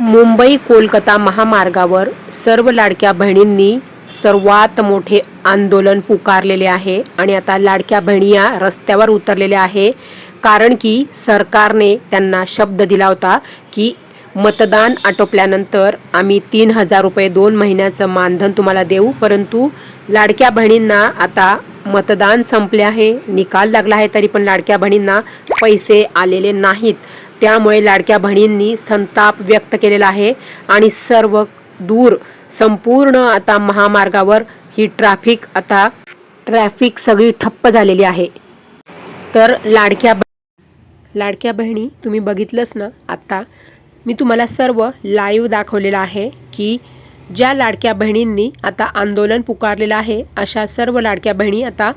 मुंबई कोलकाता महामार्गावर सर्व लाडक्या बहिणींनी सर्वात मोठे आंदोलन पुकारलेले आहे आणि आता लाडक्या बहिणी या रस्त्यावर उतरलेल्या आहे. कारण की सरकारने त्यांना शब्द दिला होता की मतदान आटोपल्यानंतर आम्ही तीन हजार रुपये दोन महिन्याचं मानधन तुम्हाला देऊ. परंतु लाडक्या बहिणींना आता मतदान संपले आहे. निकाल लागला आहे तरी पण लाडक्या बहिणींना पैसे आलेले नाहीत. त्यामुळे लाडक्या बहिणींनी संताप व्यक्त केलेला आहे आणि सर्व दूर संपूर्ण आता महामार्गावर ही ट्रॅफिक आता ट्रॅफिक सगळी ठप्प झालेली आहे. तर लाडक्या लाडक्या बहिणी तुम्ही बघितलंच ना आत्ता मी तुम्हाला सर्व लाईव्ह दाखवलेलं आहे की ज्या लाडक्या बहिणींनी आता आंदोलन पुकारलेलं आहे अशा सर्व लाडक्या बहिणी आता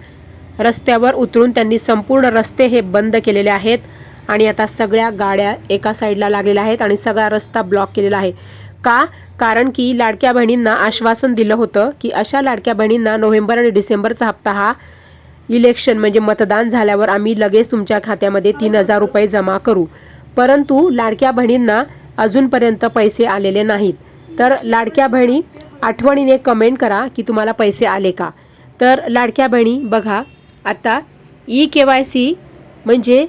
रस्त्यावर उतरून त्यांनी संपूर्ण रस्ते हे बंद केलेले आहेत. आणि आता सगळ्या गाड्या एका साईडला लागलेल्या आहेत आणि सगळा रस्ता ब्लॉक केलेला आहे. का? कारण की लाडक्या बहिणींना आश्वासन दिलं होतं की अशा लाडक्या बहिणींना नोव्हेंबर आणि डिसेंबरचा हप्ता हा इलेक्शन म्हणजे मतदान झाल्यावर आम्ही लगेच तुमच्या खात्यामध्ये तीन हजार रुपये जमा करू. परंतु लाडक्या बहिणींना अजूनपर्यंत पैसे आलेले नाहीत. तर लाडक्या बहिणी आठवणीने कमेंट करा की तुम्हाला पैसे आले का? तर लाडक्या बहिणी बघा आता ई के वाय सी म्हणजे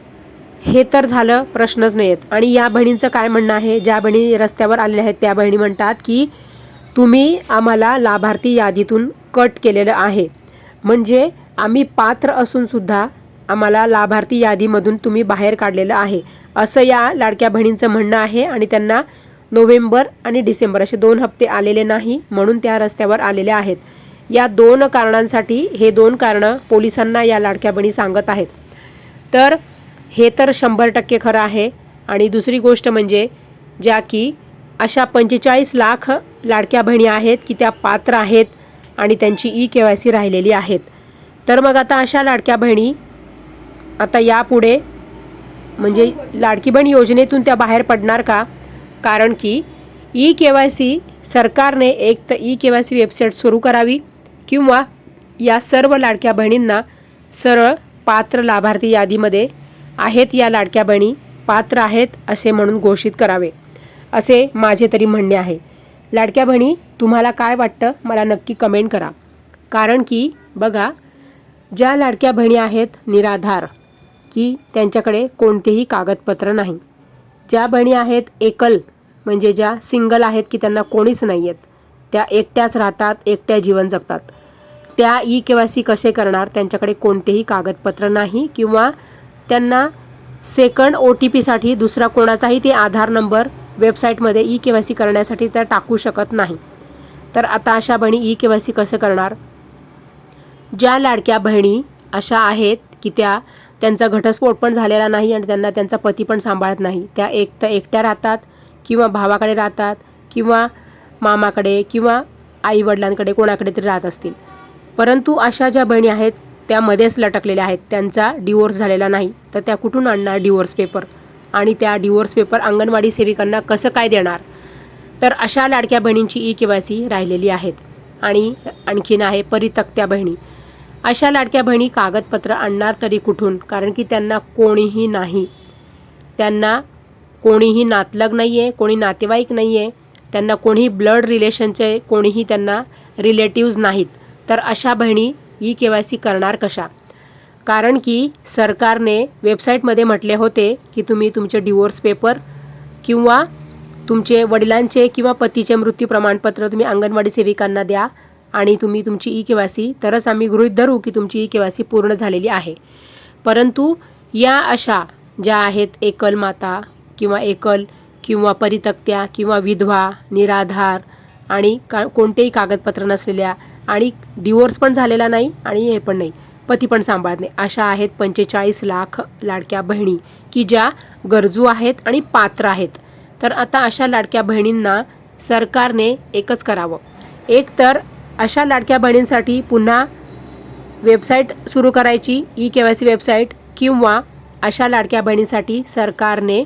हे तर झालं प्रश्नच नाही आहेत आणि या बहिणींचं काय म्हणणं आहे? ज्या बहिणी रस्त्यावर आलेल्या आहेत त्या बहिणी म्हणतात की तुम्ही आम्हाला लाभार्थी यादीतून कट केलेलं आहे. म्हणजे आम्ही पात्र असूनसुद्धा आम्हाला लाभार्थी यादीमधून तुम्ही बाहेर काढलेलं आहे. असं या लाडक्या बहिणींचं म्हणणं आहे आणि त्यांना नोव्हेंबर आणि डिसेंबर असे दोन हप्ते आलेले नाही म्हणून त्या रस्त्यावर आलेल्या आहेत. या दोन कारणांसाठी हे दोन कारणं पोलिसांना या लाडक्या बहिणी सांगत आहेत. तर हे तर शंभर टक्के खरं आहे. आणि दुसरी गोष्ट म्हणजे ज्या की अशा पंचेचाळीस लाख लाडक्या बहिणी आहेत की त्या पात्र आहेत आणि त्यांची ई के वाय सी राहिलेली आहेत. तर मग आता अशा लाडक्या बहिणी आता यापुढे म्हणजे लाडकी बहीण योजनेतून त्या बाहेर पडणार का? कारण की ई के वाय सी सरकारने एक तर E K Y C website सुरू करावी किंवा या सर्व लाडक्या बहिणींना सरळ पात्र लाभार्थी यादीमध्ये आहेत या लाडक्या बहिणी पात्र आहेत असे म्हणून घोषित करावे. असे माझे तरी म्हणणे आहे. लाडक्या बहिणी तुम्हाला काय वाटतं मला नक्की कमेंट करा. कारण की बघा ज्या लाडक्या बहिणी आहेत निराधार की त्यांच्याकडे कोणतेही कागदपत्र नाही. ज्या बहिणी आहेत एकल म्हणजे ज्या सिंगल आहेत की त्यांना कोणीच नाही आहेत त्या एकट्याच राहतात एकट्या जीवन जगतात. त्या ई के वाय सी कसे करणार त्यांच्याकडे कोणतेही कागदपत्र नाही किंवा त्यांना सेकंड ओ टी पीसाठी दुसरा कोणाचाही ते आधार नंबर वेबसाईटमध्ये ई के वाय सी करण्यासाठी त्या टाकू शकत नाही. तर आता अशा बहिणी ई के वाय सी कसं करणार? ज्या लाडक्या बहिणी अशा आहेत की त्या त्यांचा घटस्फोट पण झालेला नाही आणि त्यांना त्यांचा पती पण सांभाळत नाही. त्या एक तर एकट्या राहतात किंवा भावाकडे राहतात किंवा मामाकडे किंवा आईवडिलांकडे कोणाकडे तरी राहत असतील. परंतु अशा ज्या बहिणी आहेत त्यामध्येच लटकलेल्या आहेत. त्यांचा डिवोर्स झालेला नाही. तर त्या कुठून आणणार डिवोर्स पेपर आणि त्या डिवोर्स पेपर अंगणवाडी सेविकांना कसं काय देणार? तर अशा लाडक्या बहिणींची ई के वाय सी राहिलेली आहेत. आणि आणखीन आहे परितक्त्या बहिणी. अशा लाडक्या बहिणी कागदपत्र आणणार तरी कुठून? कारण की त्यांना कोणीही नाही. त्यांना कोणीही नातलग नाही आहे कोणी नातेवाईक नाही आहे त्यांना कोणीही ब्लड रिलेशनचे कोणीही त्यांना रिलेटिव्ज नाहीत. तर अशा बहिणी ई के वाय सी करणार कशा? कारण की सरकारने वेबसाईटमध्ये म्हटले होते की तुम्ही तुमचे डिवोर्स पेपर किंवा तुमचे वडिलांचे किंवा पतीचे मृत्यू प्रमाणपत्र तुम्ही अंगणवाडी सेविकांना द्या आणि तुम्ही तुमची ई के वाय सी तरच आम्ही गृहीत धरू की तुमची ई के वाय सी पूर्ण झालेली आहे. परंतु या अशा ज्या आहेत एकल माता किंवा एकल किंवा परितक्त्या किंवा विधवा निराधार आणि का कोणतेही कागदपत्र नसलेल्या आणि डिवोर्स पण झालेला नाही आणि हे पण नाही. पती पण सांभाळत नाही. अशा आहेत पंचेचाळीस लाख लाडक्या बहिणी की ज्या गरजू आहेत आणि पात्र आहेत. तर आता अशा लाडक्या बहिणींना सरकारने एकच करावं. एक तर अशा लाडक्या बहिणींसाठी पुन्हा वेबसाईट सुरू करायची E K Y C website किंवा अशा लाडक्या बहिणींसाठी सरकारने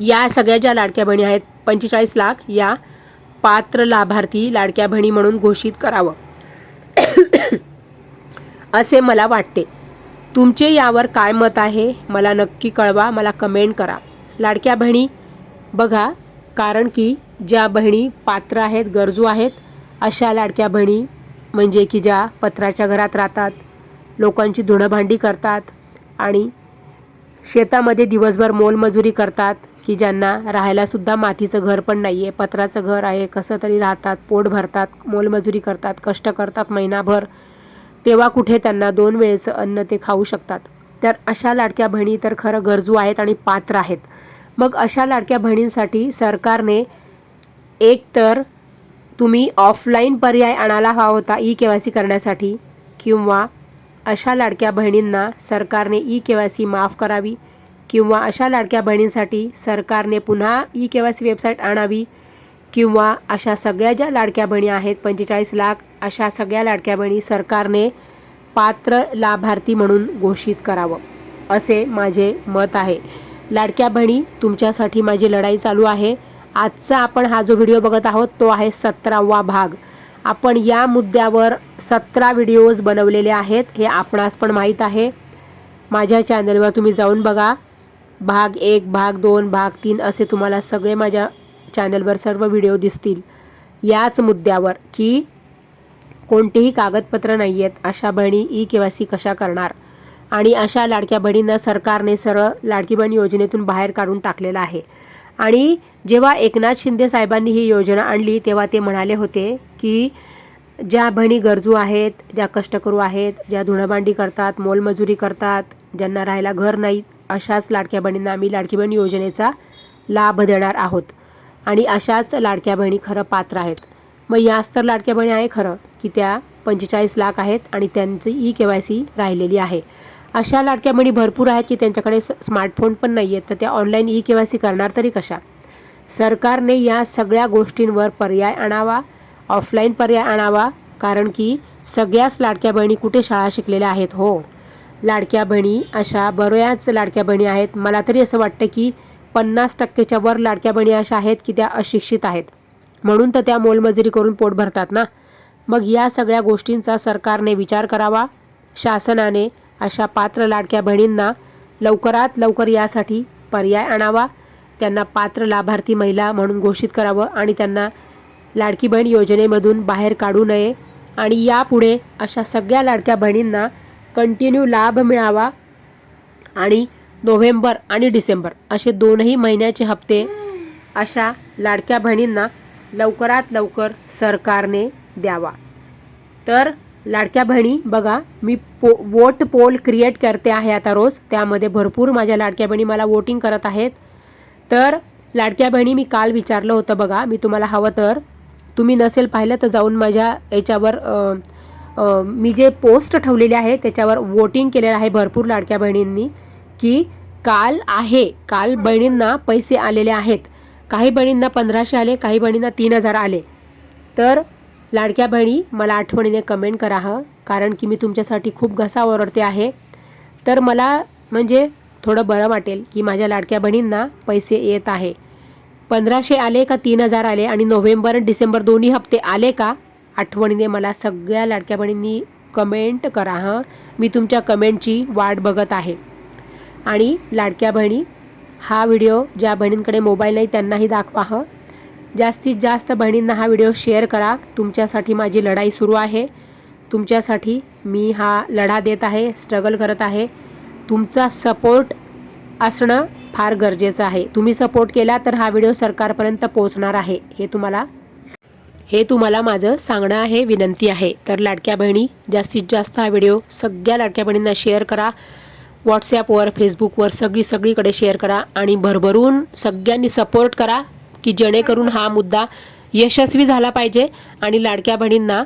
या सगळ्या ज्या लाडक्या बहिणी आहेत पंचेचाळीस लाख या पात्र लाभार्थी लाडक्या बहिणी म्हणून घोषित करावं. असे मला वाटते. तुमचे यावर काय मत आहे मला नक्की कळवा मला कमेंट करा. लाडक्या बहिणी बघा कारण की ज्या बहिणी पात्र आहेत गरजू आहेत अशा लाडक्या बहिणी म्हणजे की ज्या पत्राच्या घरात राहतात लोकांची धुणंभांडी करतात आणि शेतामध्ये दिवसभर मोलमजुरी करतात की ज्यांना राहायलासुद्धा मातीचं घर पण नाही आहे पत्राचं घर आहे कसं तरी राहतात पोट भरतात मोलमजुरी करतात कष्ट करतात महिनाभर तेव्हा कुठे त्यांना दोन वेळेचं अन्न ते खाऊ शकतात. तर अशा लाडक्या बहिणी तर खरं गरजू आहेत आणि पात्र आहेत. मग अशा लाडक्या बहिणींसाठी सरकारने एक तर तुम्ही ऑफलाईन पर्याय आणायला हवा होता ई के वाय सी करण्यासाठी किंवा अशा लाडक्या बहिणींना सरकारने ई के वाय सी माफ करावी. किंवा अशा लाडक्या बहिणींसाठी सरकारने पुन्हा E K Y C website आणावी किंवा अशा सगळ्या ज्या लाडक्या बहिणी आहेत पंचेचाळीस लाख अशा सगळ्या लाडक्या बहिणी सरकारने पात्र लाभार्थी म्हणून घोषित करावं असे माझे मत आहे. लाडक्या बहिणी तुमच्यासाठी माझी लढाई चालू आहे. आजचा आपण हा जो व्हिडिओ बघत आहोत तो आहे सतरावा भाग. आपण या मुद्द्यावर सतरा व्हिडिओज बनवलेले आहेत हे आपणास पण माहीत आहे. माझ्या चॅनलवर तुम्ही जाऊन बघा. भाग एक भाग दोन भाग तीन असे तुम्हाला सगळे माझ्या चॅनलवर सर्व व्हिडिओ दिसतील. याच मुद्द्यावर की कोणतेही कागदपत्र नाही आहेत अशा बहिणी ई के वाय सी कशा करणार? आणि अशा लाडक्या बहिणींना सरकारने सरळ लाडकी बहीण योजनेतून बाहेर काढून टाकलेलं आहे. आणि जेव्हा एकनाथ शिंदे साहेबांनी ही योजना आणली तेव्हा ते म्हणाले होते की ज्या बहिणी गरजू आहेत ज्या कष्टकरू आहेत ज्या धुणभांडी करतात मोलमजुरी करतात ज्यांना राहायला घर नाहीत अशाच लाडक्या बहिणींना आम्ही लाडकी बहीण योजनेचा लाभ देणार आहोत. आणि अशाच लाडक्या बहिणी खरं पात्र आहेत. मग याच तर लाडक्या बहिणी आहे खरं की त्या पंचेचाळीस लाख आहेत आणि त्यांची ई के वाय सी राहिलेली आहे. अशा लाडक्या बहिणी भरपूर आहेत की त्यांच्याकडे स्मार्टफोन पण नाही आहेत तर त्या online E K Y C करणार तरी कशा? सरकारने या सगळ्या गोष्टींवर पर्याय आणावा ऑफलाईन पर्याय आणावा कारण की सगळ्याच लाडक्या बहिणी कुठे शाळा शिकलेल्या आहेत? हो. लाडक्या बहिणी अशा बऱ्याच लाडक्या बहिणी आहेत. मला तरी असं वाटतं की पन्नास टक्केच्या वर लाडक्या बहिणी अशा आहेत की त्या अशिक्षित आहेत. म्हणून तर त्या मोलमजुरी करून पोट भरतात ना. मग या सगळ्या गोष्टींचा सरकारने विचार करावा. शासनाने अशा पात्र लाडक्या बहिणींना लवकरात लवकर यासाठी पर्याय आणावा. त्यांना पात्र लाभार्थी महिला म्हणून घोषित करावं आणि त्यांना लाडकी बहीण योजनेमधून बाहेर काढू नये. आणि यापुढे अशा सगळ्या लाडक्या बहिणींना कंटिन्यू लाभ मिळावा आणि नोव्हेंबर आणि डिसेंबर असे दोनही महिन्याचे हप्ते अशा लाडक्या बहिणींना लवकरात लवकर सरकारने द्यावा. तर लाडक्या बहिणी बघा मी पो वोट पोल क्रिएट करते आहे आता रोज. त्यामध्ये भरपूर माझ्या लाडक्या बहिणी मला वोटिंग करत आहेत. तर लाडक्या बहिणी मी काल विचारलं होतं बघा मी तुम्हाला हवं तर. तुम्ही नसेल पाहिलं तर जाऊन माझ्या याच्यावर मी जे पोस्ट ठेवलेले आहे त्याच्यावर वोटिंग केलेलं आहे भरपूर लाडक्या बहिणींनी की काल आहे काल बहिणींना पैसे आलेले आहेत. काही बहिणींना पंधराशे आले काही बहिणींना तीन हजार आले. तर लाडक्या बहिणी मला आठवणीने कमेंट करा हं कारण की मी तुमच्यासाठी खूप घसा ओरडते आहे. तर मला म्हणजे थोडं बरं वाटेल की माझ्या लाडक्या बहिणींना पैसे येत आहे. पंधराशे आले का तीन हजार आले आणि नोव्हेंबर आणि डिसेंबर दोन्ही हप्ते आले का? आठवणीने मला सगळ्या लाडक्या बहिणींनी कमेंट करा हं. मी तुमच्या कमेंटची वाट बघत आहे. आणि लाडक्या बहिणी हा व्हिडिओ ज्या बहिणींकडे मोबाईल नाही त्यांनाही दाखवा हं. जास्तीत जास्त बहिणींना हा व्हिडिओ शेअर करा. तुमच्यासाठी माझी लढाई सुरू आहे. तुमच्यासाठी मी हा लढा देत आहे स्ट्रगल करत आहे. तुमचा सपोर्ट असणं फार गरजेचं आहे. तुम्ही सपोर्ट केला तर हा व्हिडिओ सरकारपर्यंत पोहोचणार आहे हे तुम्हाला हे तुम्हाला माझं सांगणं आहे विनंती आहे. तर लाडक्या बहिणी जास्तीत जास्त हा व्हिडिओ सगळ्या लाडक्या बहिणींना शेअर करा. व्हॉट्सॲपवर फेसबुकवर सगळी सगळीकडे शेअर करा आणि भरभरून सगळ्यांनी सपोर्ट करा की जेणेकरून हा मुद्दा यशस्वी झाला पाहिजे आणि लाडक्या बहिणींना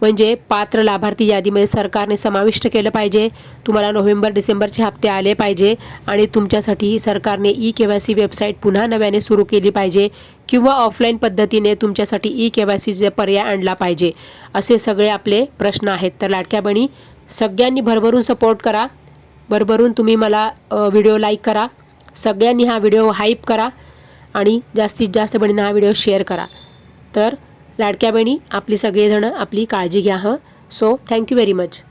म्हणजे पात्र लाभार्थी यादीमध्ये सरकारने समाविष्ट केलं पाहिजे. तुम्हाला नोव्हेंबर डिसेंबरचे हप्ते आले पाहिजे आणि तुमच्यासाठी सरकारने E K Y C website पुन्हा नव्याने सुरू केली पाहिजे किंवा ऑफलाईन पद्धतीने तुमच्यासाठी ई के वाय सीचे पर्याय आणला पाहिजे. असे सगळे आपले प्रश्न आहेत. तर लाडक्या बहिणी सगळ्यांनी भरभरून सपोर्ट करा. भरभरून तुम्ही मला व्हिडिओ लाईक करा. सगळ्यांनी हा व्हिडिओ हाईप करा आणि जास्तीत जास्त बहिणींना हा व्हिडिओ शेअर करा. तर लाडक्या बहिणी आपली सगळेजणं आपली काळजी घ्या हं? So thank you very much